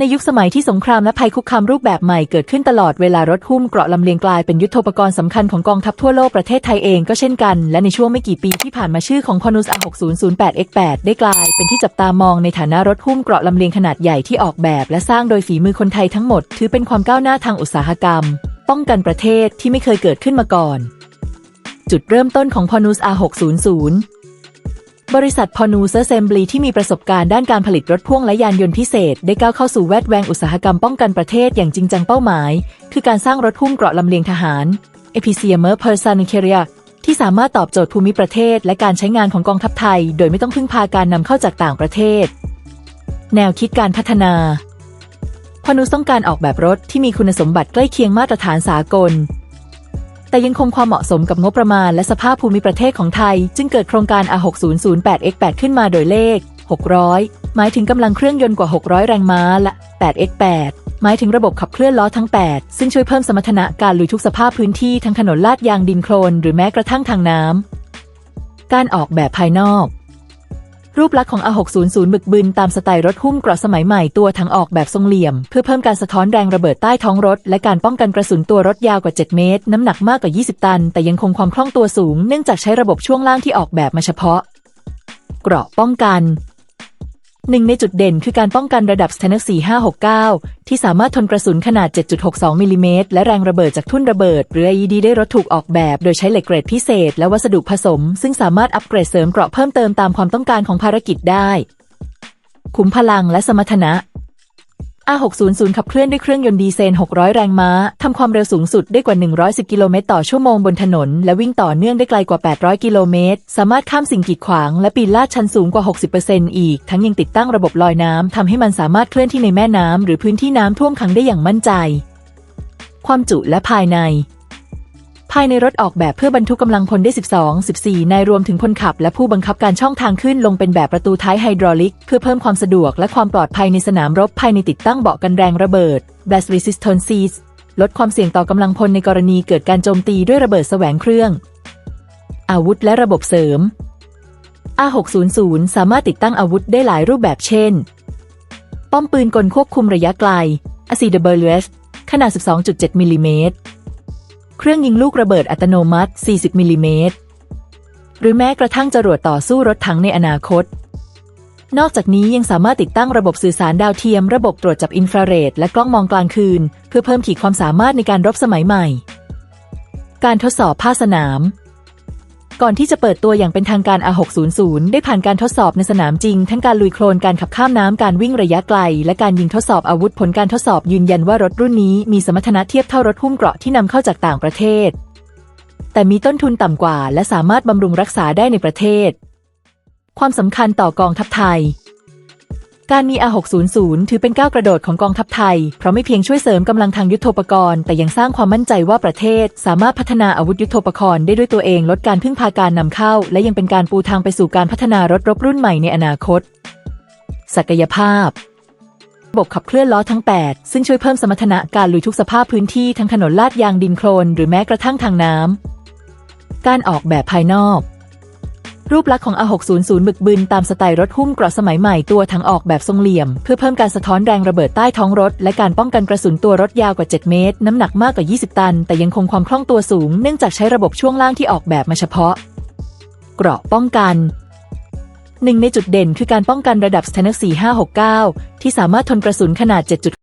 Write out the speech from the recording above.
ในยุคสมัยที่สงครามและภัยคุกคามรูปแบบใหม่เกิดขึ้นตลอดเวลารถหุ้มเกราะลำเลียงกลายเป็นยุทธปกรณ์สำคัญของกองทัพทั่วโลกประเทศไทยเองก็เช่นกัน และในช่วงไม่กี่ปีที่ผ่านมาชื่อของพอนุส R6008X8 ได้กลายเป็นที่จับตามองในฐานะรถหุ้มเกราะลำเลียงขนาดใหญ่ที่ออกแบบ และสร้างโดยฝีมือคนไทยทั้งหมด ถือเป็นความก้าวหน้าทางอุตสาหกรรม ป้องกันประเทศที่ไม่เคยเกิดขึ้นมาก่อน จุดเริ่มต้นของพอนุส R600 บริษัทพอนูเซอร์เซมบลีที่มีประสบการณ์ด้านการผลิตรถพ่วงและยานยนต์พิเศษ ได้ก้าวเข้าสู่แวดแวงอุตสาหกรรมป้องกันประเทศอย่างจริงจังเป้าหมาย คือการสร้างรถหุ้มเกราะลำเลียงทหาร e p i c i u m e r Person Carrier ที่สามารถตอบโจทย์ภูมิประเทศ และการใช้งานของกองทัพไทย โดยไม่ต้องพึ่งพาการนำเข้าจากต่างประเทศ แนวคิดการพัฒนาพอนูต้องการออกแบบรถที่มีคุณสมบัติใกล้เคียงมาตรฐานสากล แต่ยังคงความเหมาะสมกับงบประมาณและสภาพภูมิประเทศของไทย จึงเกิดโครงการ A6008X8 ขึ้นมาโดยเลข 600 หมายถึงกำลังเครื่องยนต์กว่า 600 แรงม้าและ 8X8 หมายถึงระบบขับเคลื่อนล้อทั้ง 8 ซึ่งช่วยเพิ่มสมรรถนะการลุยทุกสภาพพื้นที่ทั้งถนนลาดยางดินโคลนหรือแม้กระทั่งทางน้ำการออกแบบภายนอก รูปลักษณ์ของ A600 บึกบึนตามสไตล์รถหุ้มเกราะสมัยใหม่ตัวถังออกแบบทรงเหลี่ยม เพื่อเพิ่มการสะท้อนแรงระเบิดใต้ท้องรถ และการป้องกันกระสุนตัวรถยาวกว่า 7 เมตร น้ำหนักมากกว่า 20 ตัน แต่ยังคงความคล่องตัวสูง เนื่องจากใช้ระบบช่วงล่างที่ออกแบบมาเฉพาะ เกราะป้องกัน หนึ่งในจุดเด่นคือการป้องกันระดับ s t a n n 4569 ที่สามารถทนกระสุนขนาด 7.62มิลลิเมตรและแรงระเบิดจากทุ่นระเบิด หรือ IED ได้รถถูกออกแบบ โดยใช้เหล็กเกรดพิเศษ และวัสดุผสม ซึ่งสามารถอัปเกรดเสริมเกราะเพิ่มเติมตามความต้องการของภารกิจได้ขุมพลังและสมรรถนะ R600 ขับเคลื่อนด้วยเครื่องยนต์ดีเซล 600 แรงม้า ทำความเร็วสูงสุดได้กว่า 110 กิโลเมตรต่อชั่วโมงบนถนน และวิ่งต่อเนื่องได้ไกลกว่า 800 กิโลเมตร สามารถข้ามสิ่งกีดขวาง และปีนลาดชันสูงกว่า 60%อีก ทั้งยังติดตั้งระบบลอยน้ำทำให้มันสามารถเคลื่อนที่ในแม่น้ำหรือพื้นที่น้ำท่วมขังได้อย่างมั่นใจ ความจุและภายใน ภายในรถออกแบบเพื่อบรรทุกกำลังพลได้ 12 14 นายรวมถึงคนขับ และผู้บังคับการช่องทางขึ้นลงเป็นแบบประตูท้ายไฮดรอลิก เพื่อเพิ่มความสะดวกและความปลอดภัยในสนามรบภายในติดตั้งเบาะกันแรงระเบิด Blast Resistant Seats ลดความเสี่ยงต่อกำลังพลในกรณีเกิดการโจมตีด้วยระเบิดแสวงเครื่อง อาวุธและระบบเสริม R600 สามารถติดตั้งอาวุธได้หลายรูปแบบเช่น ป้อมปืนกลควบคุมระยะไกล ACWS ขนาด 12.7มิลลิเมตร เครื่องยิงลูกระเบิดอัตโนมัติ 40 มิลลิเมตร หรือแม้กระทั่งจรวดต่อสู้รถถังในอนาคต นอกจากนี้ยังสามารถติดตั้งระบบสื่อสารดาวเทียม ระบบตรวจจับอินฟราเรดและกล้องมองกลางคืน เพื่อเพิ่มขีดความสามารถในการรบสมัยใหม่ การทดสอบภาคสนาม ก่อนที่จะเปิดตัวอย่างเป็นทางการ A600 ได้ผ่านการทดสอบในสนามจริง ทั้งการลุยโคลนการขับข้ามน้ำการวิ่งระยะไกล และการยิงทดสอบอาวุธผลการทดสอบยืนยันว่ารถรุ่นนี้มีสมรรถนะเทียบเท่ารถหุ้มเกราะที่นำเข้าจากต่างประเทศ แต่มีต้นทุนต่ำกว่า และสามารถบำรุงรักษาได้ในประเทศ ความสำคัญต่อกองทัพไทย การมี R600 ถือเป็นก้าวกระโดดของกองทัพไทย เพราะไม่เพียงช่วยเสริมกำลังทางยุทโธปกรณ์ แต่ยังสร้างความมั่นใจว่าประเทศ สามารถพัฒนาอาวุธยุทโธปกรณ์ได้ด้วยตัวเองลดการพึ่งพาการนำเข้า และยังเป็นการปูทางไปสู่การพัฒนารถรบรุ่นใหม่ในอนาคต ศักยภาพระบบขับเคลื่อนล้อทั้ง 8 ซึ่งช่วยเพิ่มสมรรถนะการลุยทุกสภาพพื้นที่ทั้งถนนลาดยางดินโคลน หรือแม้กระทั่งทางน้ำ การออกแบบภายนอก รูปลักษณ์ของ R600 บึกบึนตามสไตล์รถหุ้มเกราะสมัยใหม่ตัวถังออกแบบทรงเหลี่ยม เพื่อเพิ่มการสะท้อนแรงระเบิดใต้ท้องรถ และการป้องกันกระสุนตัวรถยาวกว่า 7 เมตร น้ำหนักมากกว่า 20 ตัน แต่ยังคงความคล่องตัวสูงเนื่องจากใช้ระบบช่วงล่างที่ออกแบบมาเฉพาะ เกราะป้องกันหนึ่งในจุดเด่นคือการป้องกันระดับ s t a n n 4569 ที่สามารถทนกระสุนขนาด 7